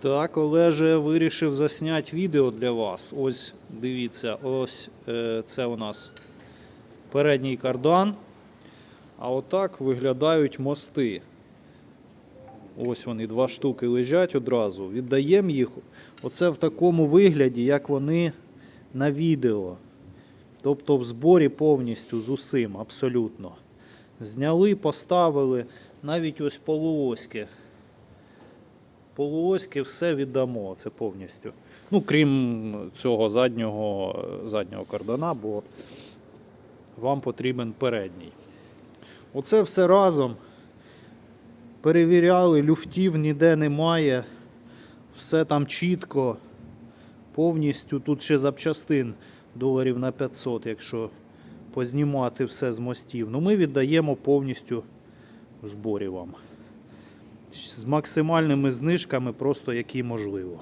Так, Олеже вирішив засняти відео для вас. Ось дивіться, ось е, це у нас передній кардан. А отак виглядають мости. Ось вони, два штуки лежать одразу. Віддаємо їх. Оце в такому вигляді, як вони на відео. Тобто в зборі повністю з усім, абсолютно. Зняли, поставили, навіть ось полуоськи. Полуоськи все віддамо, це повністю. Ну, крім цього заднього, заднього кардана, бо вам потрібен передній. Оце все разом. Перевіряли, люфтів ніде немає. Все там чітко. Повністю тут ще запчастин доларів на 500, якщо познімати все з мостів. Ну ми віддаємо повністю в зборі вам. З максимальними знижками, просто які можливо.